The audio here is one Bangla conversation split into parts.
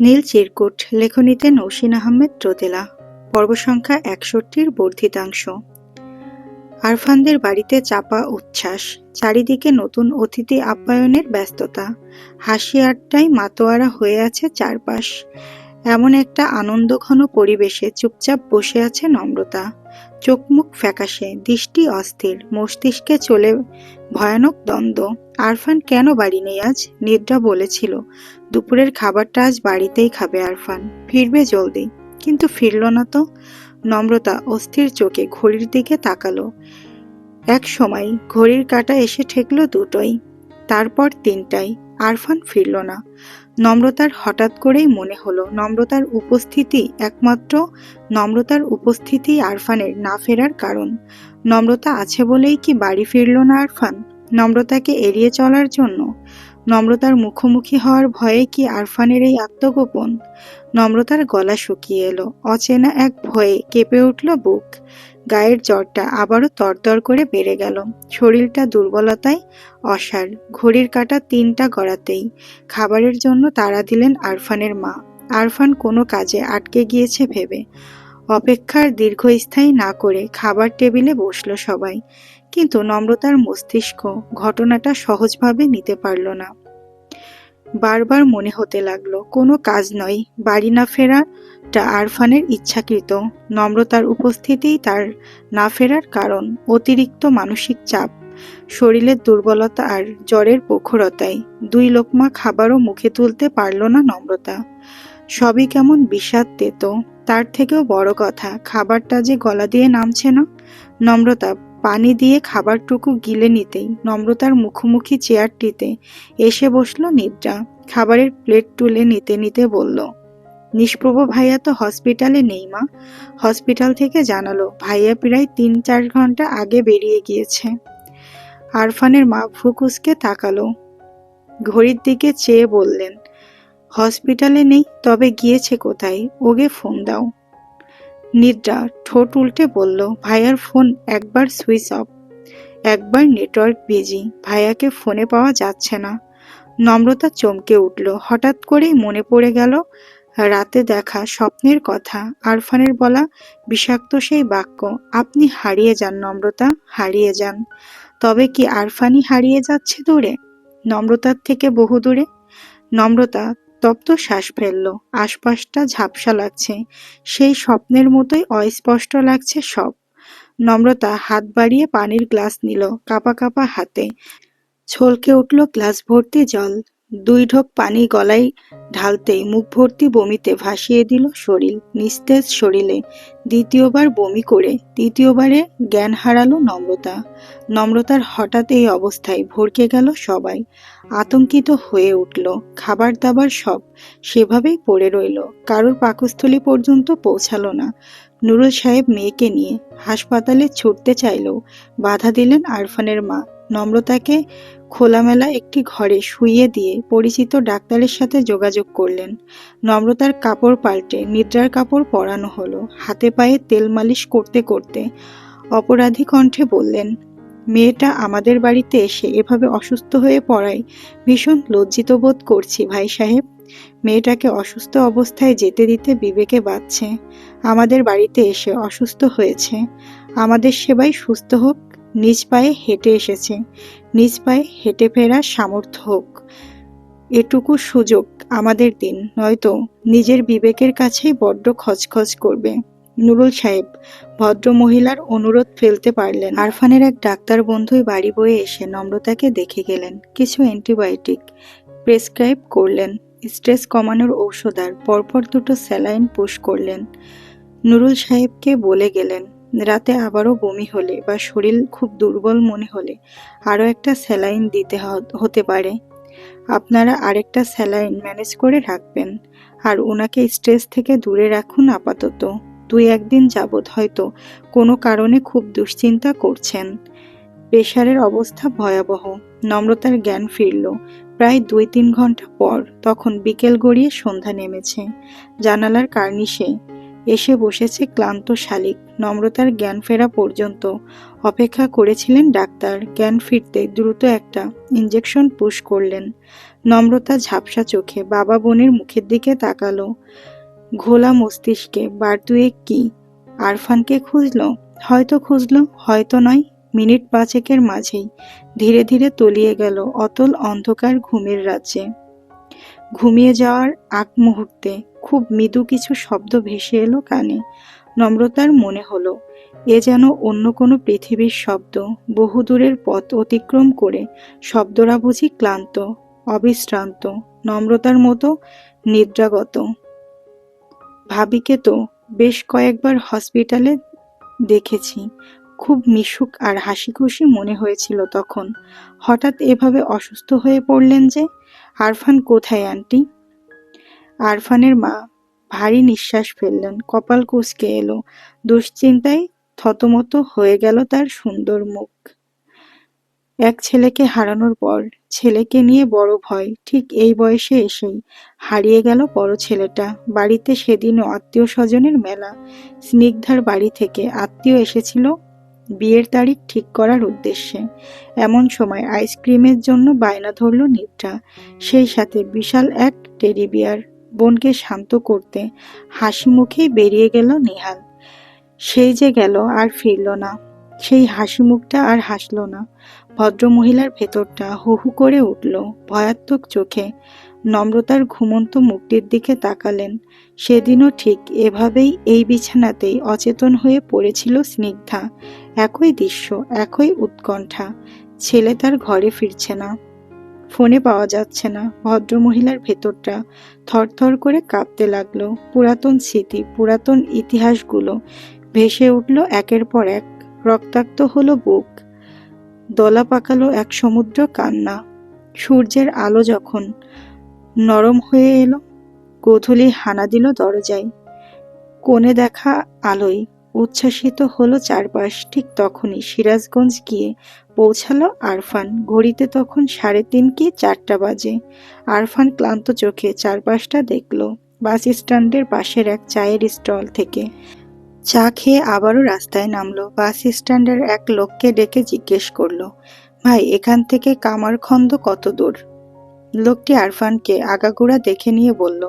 নীল চিরকুট লেখনীতে নৌসিন আহমেদ রোদেলা পর্ব সংখ্যা একষট্টির বর্ধিতাংশ। আরফানদের বাড়িতে চাপা উচ্ছ্বাস। চারিদিকে নতুন অতিথি আপ্যায়নের ব্যস্ততা। হাসি আড্ডায় মাতোয়ারা হয়ে আছে চারপাশ। এমন একটা আনন্দঘন পরিবেশে চুপচাপ বসে আছে নম্রতা। চোখ মুখ ফ্যাকাশে, দৃষ্টি অস্থির, মস্তিষ্কে চলে ভয়ানক দ্বন্দ্ব। আরফান, কেন বাড়ি নেই আজ? নিদ্রা বলেছিল। দুপুরের খাবারটা আজ বাড়িতেই খাবে আরফান। ফিরবে জলদি। কিন্তু ফিরল না তো। নম্রতা অস্থির চোখে ঘড়ির দিকে তাকালো। এক সময় ঘড়ির কাঁটা এসে ঠেকলো দুটোই। তারপর তিনটাই। আরফান ফিরল না। নম্রতার হঠাৎ করেই মনে হলো, নম্রতার উপস্থিতি একমাত্র নম্রতার উপস্থিতি আরফানের না ফেরার কারণ। নম্রতা আছে বলেই কি বাড়ি ফিরল না আরফান? নম্রতাকে এড়িয়ে চলার জন্য? নম্রতার মুখোমুখি হওয়ার ভয়ে কি আরফানের এই আত্মগোপন? নম্রতার গলা শুকিয়ে এলো, অচেনা এক ভয়ে কেঁপে উঠল বুক। গায়ের জ্বরটা আবারও তরতর করে বেড়ে গেল। শরীরটা দুর্বলতায় অসার ঘড়ির কাঁটা তিনটা গড়াতেই। খাবারের জন্য তাড়া দিলেন আরফানের মা। আরফান কোনো কাজে আটকে গিয়েছে ভেবে। অপেক্ষার দীর্ঘস্থায়ী না করে খাবার টেবিলে বসল সবাই। কিন্তু নম্রতার মস্তিষ্ক ঘটনাটা সহজভাবে নিতে পারল না। বারবার মনে হতে লাগল, কোনো কাজ নয়, বাড়ি না ফেরাটা আরফানের ইচ্ছাকৃত। নম্রতার উপস্থিতিই তার না ফেরার কারণ, অতিরিক্ত মানসিক চাপ, শরীরের দুর্বলতা আর জ্বরের প্রখরতায় দুই লোকমা খাবারও মুখে তুলতে পারল না নম্রতা। সবই কেমন বিষাদ তেত তার থেকেও বড় কথা, খাবারটা যে গলা দিয়ে নামছে না? নম্রতা পানি দিয়ে খাবারটুকু গিলে নিতেই নম্রতার মুখোমুখি চেয়ারটিতে এসে বসল নিদ্রা। খাবারের প্লেট তুলে নিতে নিতে বলল, নিষ্প্রভ ভাইয়া তো হসপিটালে নেই মা। হসপিটাল থেকে জানালো, ভাইয়া প্রায় তিন চার ঘণ্টা আগে বেরিয়ে গিয়েছে। আরফানের মা ফুকুসকে তাকালো, ঘড়ির দিকে চেয়ে বললেন, হসপিটালে নেই, তবে গিয়েছে কোথায়? ওকে ফোন দাও। নিদ্রা ঠোঁট উল্টে বলল, ভাইয়ার ফোন একবার সুইচ অফ। একবার নেটওয়ার্ক বিজি, ভাইয়াকে ফোনে পাওয়া যাচ্ছে না। নম্রতা চমকে উঠল, হঠাৎ করেই মনে পড়ে গেল, রাতে দেখা স্বপ্নের কথা, আরফানের বলা বিষাক্ত সেই বাক্য, আপনি হারিয়ে যান নম্রতা, হারিয়ে যান। তবে কি আরফানি হারিয়ে যাচ্ছে দূরে? নম্রতার থেকে বহু দূরে নম্রতা তপ্ত শ্বাস ফেলল। আশপাশটা ঝাপসা লাগছে। সেই স্বপ্নের মতোই অস্পষ্ট লাগছে সব। নম্রতা হাত বাড়িয়ে পানির গ্লাস নিল কাপা কাপা হাতে। ছলকে উঠল গ্লাস ভর্তি জল। দুই ঢোক পানি গলায় ঢালতেই মুখ ভর্তি বমিতে ভাসিয়ে দিল শরীর। নিস্তেজ শরীরে দ্বিতীয়বার বমি করে তৃতীয়বারে জ্ঞান হারালো নম্রতা। নম্রতার হঠাৎ এই অবস্থায় ভরকে গেল সবাই। আতঙ্কিত হয়ে উঠল। খাবার দাবার সব সেভাবেই পড়ে রইল। কারোর পাকস্থলী পর্যন্ত পৌঁছালো না। নুরুল সাহেব মেয়েকে নিয়ে হাসপাতালে ছুটতে চাইলেও বাধা দিলেন আরফানের মা। নম্রতাকে খোলামেলা একটি ঘরে শুইয়ে দিয়ে পরিচিত ডাক্তারের সাথে যোগাযোগ করলেন। নম্রতার কাপড় পাল্টে নিদ্রার কাপড় পরানো হলো। হাতে পায়ে তেল মালিশ করতে করতে অপরাধী কণ্ঠে বললেন, মেয়েটা আমাদের বাড়িতে এসে এভাবে অসুস্থ হয়ে পড়ায় ভীষণ লজ্জিত বোধ করছি ভাই সাহেব। মেয়েটাকে অসুস্থ অবস্থায় যেতে দিতে বিবেকে বাঁচছে আমাদের বাড়িতে এসে অসুস্থ হয়েছে। আমাদের সেবাই সুস্থ হোক। নিজ পায়ে হেঁটে এসেছে। নিজ পায়ে হেঁটে ফেরার সামর্থ্য হোক। এটুকু সুযোগ আমাদের দিন, নয়তো নিজের বিবেকের কাছেই বড্ড খচখচ করবে। নুরুল সাহেব ভদ্র মহিলার অনুরোধ ফেলতে পারলেন। আরফানের এক ডাক্তার বন্ধুই বাড়ি বয়ে এসে নম্রতাকে দেখে গেলেন। কিছু অ্যান্টিবায়োটিক প্রেসক্রাইব করলেন। স্ট্রেস কমানোর ঔষধ আর পরপর দুটো স্যালাইন পুশ করলেন। নুরুল সাহেবকে বলে গেলেন রাতে আবারও বমি হলে বা শরীর খুব দুর্বল মনে হলে আরও একটা স্যালাইন দিতে হতে পারে। আপনারা আরেকটা স্যালাইন ম্যানেজ করে রাখবেন। আর ওনাকে স্ট্রেস থেকে দূরে রাখুন আপাতত। দুই একদিন যাবৎ হয়তো কোনো কারণে খুব দুশ্চিন্তা করছেন। প্রেশারের অবস্থা ভয়াবহ। নম্রতার জ্ঞান ফিরল। প্রায় দুই তিন ঘণ্টা পর তখন বিকেল গড়িয়ে সন্ধ্যা নেমেছে। জানালার কার্নিশে এসে বসেছে ক্লান্ত শালিক। নম্রতার জ্ঞান ফেরা পর্যন্ত। অপেক্ষা করেছিলেন ডাক্তার। জ্ঞান ফিরতে দ্রুত একটা ইঞ্জেকশন পুশ করলেন। নম্রতা ঝাপসা চোখে বাবা বোনের মুখের দিকে তাকালো। ঘোলা মস্তিষ্কে বার কি? আরফানকে খুঁজলো? হয়তো খুঁজলো, হয়তো নয়। মিনিট পাঁচেকের মাঝেই ধীরে ধীরে তলিয়ে গেল অতল অন্ধকার ঘুমের রাজ্যে। ঘুমিয়ে যাওয়ার আগ মুহূর্তে খুব মৃদু কিছু শব্দ ভেসে এলো কানে। নম্রতার মনে হলো, এ যেন অন্য কোনো পৃথিবীর শব্দ বহুদূরের পথ অতিক্রম করে শব্দরা বুঝি ক্লান্ত, অবিশ্রান্ত, নম্রতার মতো, নিদ্রাগত। ভাবিকে তো বেশ কয়েকবার হসপিটালে দেখেছি, খুব মিশুক আর হাসি খুশি মনে হয়েছিল তখন। হঠাৎ এভাবে অসুস্থ হয়ে পড়লেন যে, আরফান কোথায়, আন্টি? আরফানের মা ভারী নিঃশ্বাস ফেললেন। কপাল কুঁচকে এলো। দুশ্চিন্তায় থতমত হয়ে গেল তার সুন্দর মুখ। এক ছেলেকে হারানোর পর ছেলেকে নিয়ে বড় ভয়। ঠিক এই বয়সে এসেই হারিয়ে গেল বড় ছেলেটা। বাড়িতে সেদিনও আত্মীয় স্বজনের মেলা। স্নিগ্ধার বাড়ি থেকে আত্মীয় এসেছিল বিয়ের তারিখ ঠিক করার উদ্দেশ্যে। এমন সময় আইসক্রিমের জন্য বায়না ধরল নিদ্রা সেই সাথে বিশাল এক টেডি বিয়ার। বোনকে শান্ত করতে হাসি মুখেই বেরিয়ে গেল নিহাল। সেই যে গেল আর ফিরল না। সেই হাসি মুখটা আর হাসল না। ভদ্রমহিলার ভেতরটা হু হু করে উঠল ভয়াত্মক চোখে। নম্রতার ঘুমন্ত মুখটির দিকে তাকালেন। সেদিনও ঠিক এভাবেই এই বিছানাতেই অচেতন হয়ে পড়েছিল স্নিগ্ধা। একই দৃশ্য, একই উৎকণ্ঠা। ছেলে তার ঘরে ফিরছে না। ফোনে পাওয়া যাচ্ছে না। ভদ্রমহিলার ভেতরটা থরথর করে কাঁপতে লাগল। পুরাতন স্মৃতি, পুরাতন ইতিহাসগুলো ভেসে উঠল একের পর এক। রক্তাক্ত হলো বুক, দলা পাকালো এক সমুদ্র কান্না। সূর্যের আলো যখন নরম হয়ে এলো, গোধূলি হানা দিল দরজায়। কোণে দেখা আলোয় উচ্ছ্বাসিত হলো চারপাশ। ঠিক তখনই সিরাজগঞ্জ গিয়ে পৌঁছালো আরফান। ঘড়িতে তখন সাড়ে তিন কি চারটা বাজে। আরফান ক্লান্ত চোখে চারপাশটা দেখল। বাস স্ট্যান্ডের পাশের এক চায়ের স্টল থেকে। চা খেয়ে আবারও রাস্তায় নামলো। বাস স্ট্যান্ডের এক লোককে ডেকে জিজ্ঞেস করল, ভাই, এখান থেকে কামারখন্দ কত দূর? লোকটি আরফানকে আগাগোড়া দেখে নিয়ে বলল,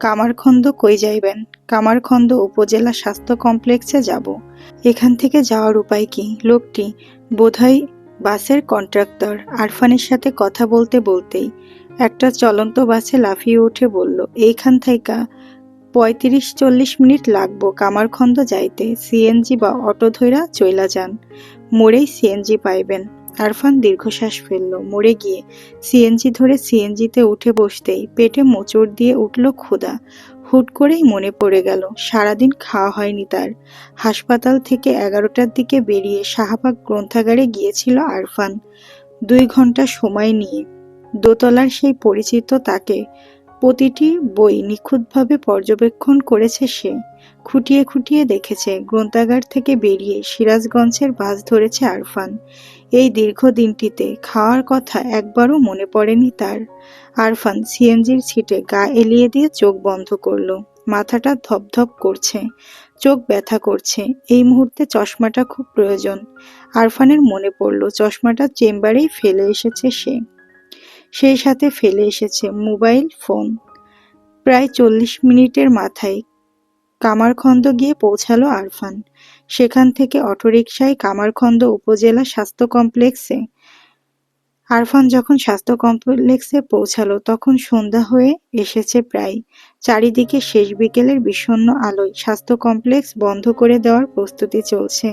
কামারখন্দ কই যাইবেন? কামারখন্দ উপজেলা স্বাস্থ্য কমপ্লেক্সে যাব। এখান থেকে যাওয়ার উপায় কি? লোকটি বোধহয় বাসের কন্ট্রাক্টর। আরফানের সাথে কথা বলতে বলতেই একটা চলন্ত বাসে লাফিয়ে উঠে বলল, এইখান থেকে পঁয়ত্রিশ চল্লিশ মিনিট লাগবো কামারখন্দ যাইতে। সিএনজি বা অটো ধইরা চইলা যান। মোড়েই সিএনজি পাইবেন। আরফান দীর্ঘশ্বাস ফেলল। মরে গিয়ে সিএনজি ধরে সিএনজিতে উঠে বসতেই পেটে মোচড় দিয়ে উঠল ক্ষুধা। হুট করেই মনে পড়ে গেল, সারাদিন খাওয়া হয়নি তার। হাসপাতাল থেকে এগারোটার দিকে বেরিয়ে শাহবাগ গ্রন্থাগারে গিয়েছিল আরফান। দুই ঘণ্টা সময় নিয়ে। দোতলার সেই পরিচিত তাকে প্রতিটি বই নিখুঁতভাবে পর্যবেক্ষণ করেছে সে। খুঁটিয়ে খুঁটিয়ে দেখেছে গ্রন্থাগার থেকে বেরিয়ে সিরাজগঞ্জের বাস ধরেছে আরফান। এই দীর্ঘ দিনটিতে খাওয়ার কথা একবারও মনে পড়েনি তার। আরফান সিএনজির ছিটে গা এলিয়ে দিয়ে চোখ বন্ধ করল। মাথাটা ধপধপ করছে, চোখ ব্যথা করছে। এই মুহূর্তে চশমাটা খুব প্রয়োজন। আরফানের মনে পড়ল, চশমাটা চেম্বারেই ফেলে এসেছে সে। সেই সাথে ফেলে এসেছে মোবাইল ফোন। প্রায় চল্লিশ মিনিটের মাথায় কামারখন্দ গিয়ে পৌঁছালো আরফান। সেখান থেকে অটোরিকশায় কামারখন্দ উপজেলা স্বাস্থ্য কমপ্লেক্সে। আরফান যখন স্বাস্থ্য কমপ্লেক্সে পৌঁছালো, তখন সন্ধ্যা হয়ে এসেছে প্রায়। চারিদিকে শেষ বিকেলের বিষণ্ণ আলোয় স্বাস্থ্য কমপ্লেক্স বন্ধ করে দেওয়ার প্রস্তুতি চলছে।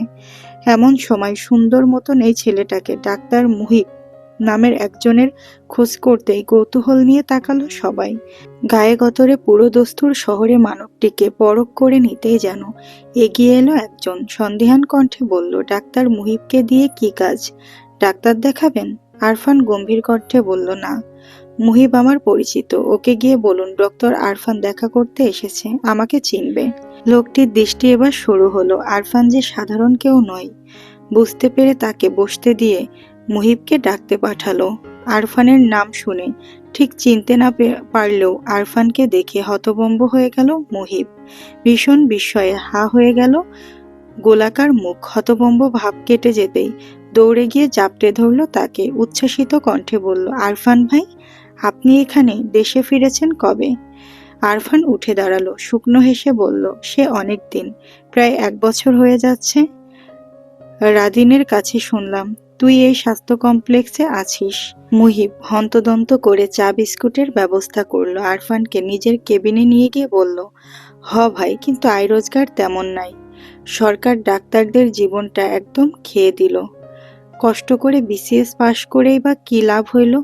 এমন সময় সুন্দর মতন এই ছেলেটাকে ডাক্তার মুহিব নামের একজনের খোঁজ করতেই কৌতূহল নিয়ে তাকালো সবাই। গায়ে গতরে পুরো দস্তুর শহরে মানবটিকে পরখ করে নিতেই যেন এগিয়ে এলো একজন। সন্দেহান কণ্ঠে বলল, ডাক্তার মুহিবকে দিয়ে কি কাজ? ডাক্তার দেখাবেন? আরফান গম্ভীর কণ্ঠে বলল, না। মুহিব আমার পরিচিত। ওকে গিয়ে বলুন, ডক্টর আরফান দেখা করতে এসেছে। আমাকে চিনবে। লোকটির দৃষ্টি এবার শুরু হলো। আরফান যে সাধারণ কেউ নয়। বুঝতে পেরে তাকে বসতে দিয়ে মুহিবকে ডাকতে পাঠালো। আরফানের নাম শুনে ঠিক চিনতে না পারলেও আরফানকে দেখে হতবম্ব হয়ে গেল মুহিব। ভীষণ বিস্ময়ে হা হয়ে গেল গোলাকার মুখ। হতবম্ব ভাব কেটে যেতেই দৌড়ে গিয়ে জাপটে ধরল তাকে। উচ্ছ্বাসিত কণ্ঠে বলল, আরফান ভাই, আপনি এখানে দেশে ফিরেছেন কবে? আরফান উঠে দাঁড়াল, শুকনো হেসে বলল, সে অনেক দিন, প্রায় এক বছর হয়ে যাচ্ছে। রাদিনের কাছে শুনলাম তুই এই স্বাস্থ্য কমপ্লেক্সে আছিস। মুহিব হন্তদন্ত করে চা বিস্কুটের ব্যবস্থা করল। আরফানকে নিজের কেবিনে নিয়ে গিয়ে বলল, হ ভাই, কিন্তু আয় রোজগার তেমন নাই। সরকার ডাক্তারদের জীবনটা একদম খেয়ে দিল। কষ্ট করে বিসিএস পাশ করেই বা কী লাভ হইল?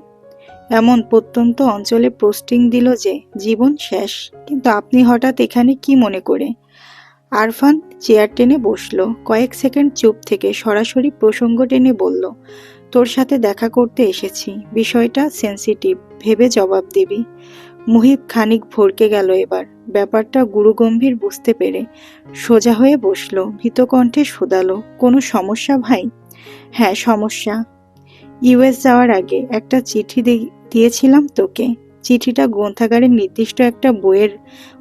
এমন প্রত্যন্ত অঞ্চলে পোস্টিং দিল যে, জীবন শেষ। কিন্তু আপনি হঠাৎ এখানে কি মনে করে? আরফান চেয়ার টেনে বসল। কয়েক সেকেন্ড চুপ থেকে সরাসরি প্রসঙ্গ টেনে বলল, তোর সাথে দেখা করতে এসেছি। বিষয়টা সেন্সিটিভ। ভেবে জবাব দিবি। মুহিব খানিক ভরকে গেল এবার। ব্যাপারটা গুরুগম্ভীর বুঝতে পেরে সোজা হয়ে বসল। ভীতকণ্ঠে শোধালো, কোনো সমস্যা ভাই? হ্যাঁ সমস্যা। ইউএস যাওয়ার আগে একটা চিঠি দিয়েছিলাম তোকে। চিঠিটা গ্রন্থাগারের নির্দিষ্ট একটা বইয়ের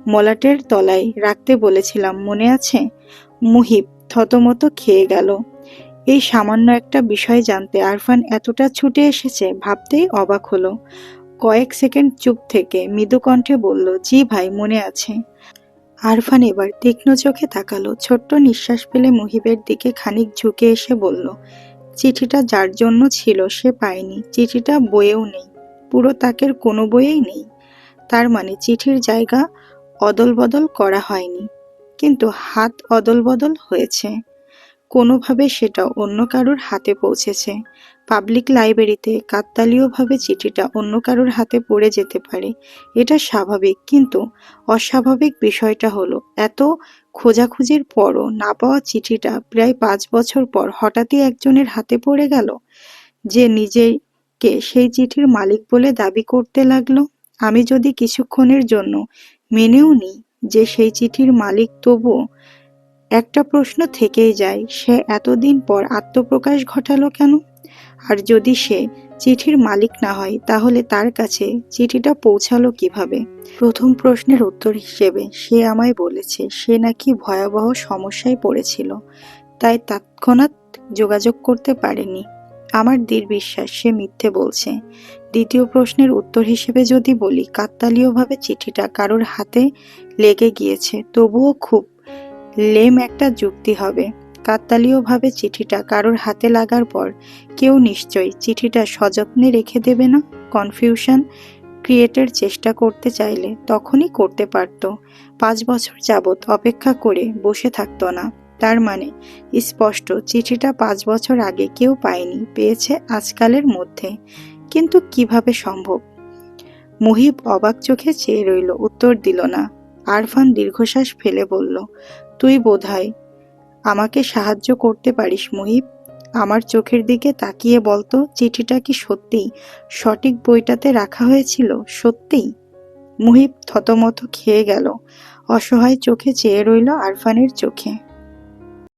মলাটের তলায় রাখতে বলেছিলাম, মনে আছে? মুহিব থতমত খেয়ে গেল। এই সামান্য একটা বিষয় জানতে আরফান এতটা ছুটে এসেছে ভাবতেই অবাক হলো। কয়েক সেকেন্ড চুপ থেকে মৃদু কণ্ঠে বলল, জি ভাই, মনে আছে। আরফান এবার তীক্ষ্ণ চোখে তাকালো, ছোট্ট নিঃশ্বাস ফেলে মুহিবের দিকে খানিক ঝুঁকে এসে বলল, চিঠিটা যার জন্য ছিল সে পায়নি, চিঠিটা বইয়েও নেই। পুরো তাকের কোনো বইয়েই নেই। তার মানে চিঠির জায়গা অদলবদল করা হয়নি। কিন্তু হাত অদলবদল হয়েছে। কোনোভাবে সেটা অন্য কারোর হাতে পৌঁছেছে। পাবলিক লাইব্রেরিতে কাকতালীয়ভাবে চিঠিটা অন্য কারোর হাতে পড়ে যেতে পারে, এটা স্বাভাবিক। কিন্তু অস্বাভাবিক বিষয়টা হলো, এত খোঁজাখুঁজির পরও না পাওয়া চিঠিটা প্রায় পাঁচ বছর পর হঠাৎই একজনের হাতে পড়ে গেল যে নিজেকে সেই চিঠির মালিক বলে দাবি করতে লাগল? আমি যদি কিছুক্ষণের জন্য মেনেও নিই যে সেই চিঠির মালিক, তবুও একটা প্রশ্ন থেকেই যায়, সে এতদিন পর আত্মপ্রকাশ ঘটালো কেন? আর যদি সে চিঠির মালিক না হয়, তাহলে তার কাছে চিঠিটা পৌঁছালো কীভাবে? প্রথম প্রশ্নের উত্তর হিসেবে সে আমায় বলেছে, সে নাকি ভয়াবহ সমস্যায় পড়েছিল, তাই তৎক্ষণাৎ যোগাযোগ করতে পারেনি। আমার দৃঢ় বিশ্বাস, সে মিথ্যে বলছে। দ্বিতীয় প্রশ্নের উত্তর হিসেবে যদি বলি, কাকতালীয়ভাবে চিঠিটা কারোর হাতে লেগে গিয়েছে, তবুও খুব লেম একটা যুক্তি হবে। কাকতালীয়ভাবে চিঠিটা কারোর হাতে লাগার পর কেউ নিশ্চয়ই চিঠিটা সযত্নে রেখে দেবে না? কনফিউশন ক্রিয়েটের চেষ্টা করতে চাইলে তখনই করতে পারত। পাঁচ বছর যাবৎ অপেক্ষা করে বসে থাকতো না। তার মানে স্পষ্ট, চিঠিটা পাঁচ বছর আগে কেউ পায়নি, পেয়েছে আজকালের মধ্যে। কিন্তু কীভাবে সম্ভব? মুহিব অবাক চোখে চেয়ে রইল, উত্তর দিল না। আরফান দীর্ঘশ্বাস ফেলে বলল, তুই বোধহয় আমাকে সাহায্য করতে পারিস, মুহিব? আমার চোখের দিকে তাকিয়ে বলতো, চিঠিটা কি সত্যিই সঠিক বইটাতে রাখা হয়েছিল সত্যিই মুহিব থতমত খেয়ে গেল। অসহায় চোখে চেয়ে রইল আরফানের চোখে।